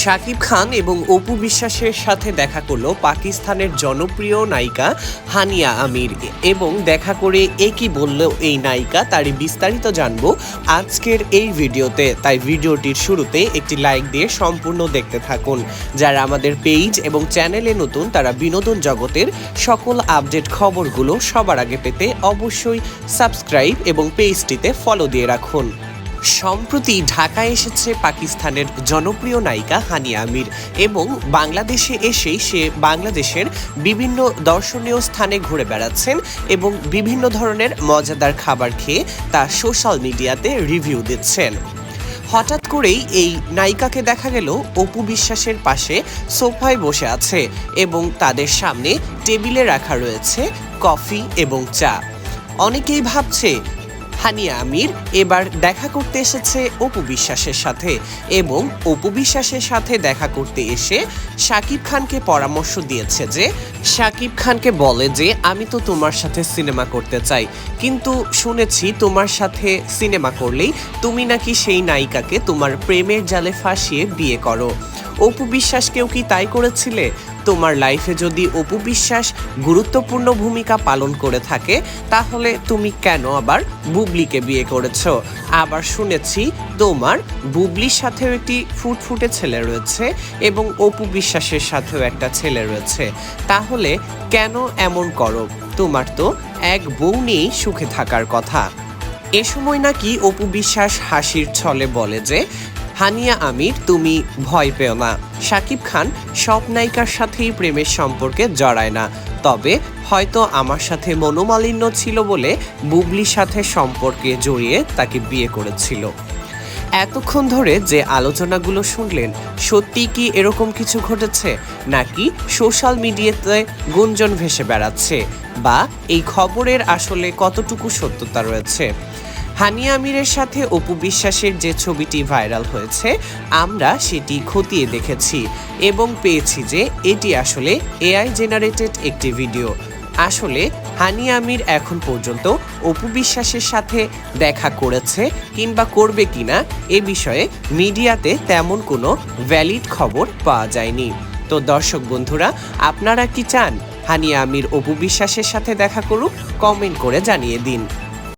শাকিব খান এবং অপু বিশ্বাসের সাথে দেখা করল পাকিস্তানের জনপ্রিয় নায়িকা হানিয়া আমির। এবং দেখা করে এ কি বলল এই নায়িকা তারই বিস্তারিত জানব আজকের এই ভিডিওতে। তাই ভিডিওটির শুরুতে একটি লাইক দিয়ে সম্পূর্ণ দেখতে থাকুন। যারা আমাদের পেজ এবং চ্যানেলে নতুন, তারা বিনোদন জগতের সকল আপডেট খবরগুলো সবার আগে পেতে অবশ্যই সাবস্ক্রাইব এবং পেজটিতে ফলো দিয়ে রাখুন। সম্প্রতি ঢাকায় এসেছে পাকিস্তানের জনপ্রিয় নায়িকা হানিয়া আমির এবং বাংলাদেশে এসেই সে বাংলাদেশের বিভিন্ন দর্শনীয় স্থানে ঘুরে বেড়াচ্ছেন এবং বিভিন্ন ধরনের মজাদার খাবার খেয়ে তা সোশ্যাল মিডিয়াতে রিভিউ দিচ্ছেন। হঠাৎ করেই এই নায়িকাকে দেখা গেল অপু বিশ্বাসের পাশে সোফায় বসে আছে এবং তাদের সামনে টেবিলে রাখা রয়েছে কফি এবং চা। অনেকেই ভাবছে হানিয়া আমির এবার দেখা করতে এসেছে অপু বিশ্বাসের সাথে এবং অপু বিশ্বাসের সাথে দেখা করতে এসে শাকিব খানকে পরামর্শ দিয়েছে যে, শাকিব খানকে বলে যে, আমি তো তোমার সাথে সিনেমা করতে চাই, কিন্তু শুনেছি তোমার সাথে সিনেমা করলেই তুমি নাকি সেই নায়িকাকে তোমার প্রেমের জালে ফাঁসিয়ে বিয়ে করো। অপু বিশ্বাসকেও কি তাই করেছিলে? তোমার লাইফে যদি অপু বিশ্বাস গুরুত্বপূর্ণ ভূমিকা পালন করে থাকে, তাহলে তুমি কেন আবার বুবলিকে বিয়ে করেছ? আবার শুনেছি তোমার বুবলির সাথেও একটি ফুটফুটে ছেলে রয়েছে এবং অপু বিশ্বাসের সাথেও একটা ছেলে রয়েছে। তাহলে কেন এমন করো? তোমার তো এক বউ নিয়েই সুখে থাকার কথা। এ সময় নাকি অপু বিশ্বাস হাসির ছলে বলে যে হানিয়া আমির, তুমি ভয় পেও না। শাকিব খান, সব নায়িকার সাথেই প্রেমের সম্পর্কে জড়ায় না। তবে হয়তো আমার সাথে মনোমালিন্য ছিল বলে বুবলির সাথে সম্পর্কে জড়িয়ে তাকে বিয়ে করেছিল। এতক্ষণ ধরে যে আলোচনাগুলো শুনলেন সত্যি কি এরকম কিছু ঘটেছে? নাকি সোশ্যাল মিডিয়াতে গুঞ্জন ভেসে বেড়াচ্ছে? বা এই খবরের আসলে কতটুকু সত্যতা রয়েছে? হানিয়া আমিরের সাথে অপু বিশ্বাসের যে ছবিটি ভাইরাল হয়েছে, আমরা সেটি খতিয়ে দেখেছি এবং পেয়েছি যে এটি আসলে এআই জেনারেটেড একটি ভিডিও। আসলে হানি আমির এখন পর্যন্ত অপু বিশ্বাসের সাথে দেখা করেছে কিংবা করবে কিনা এ বিষয়ে মিডিয়াতে তেমন কোনো ভ্যালিড খবর পাওয়া যায়নি। তো দর্শক বন্ধুরা, আপনারা কি চান হানি আমির অপু বিশ্বাসের সাথে দেখা করুক? কমেন্ট করে জানিয়ে দিন।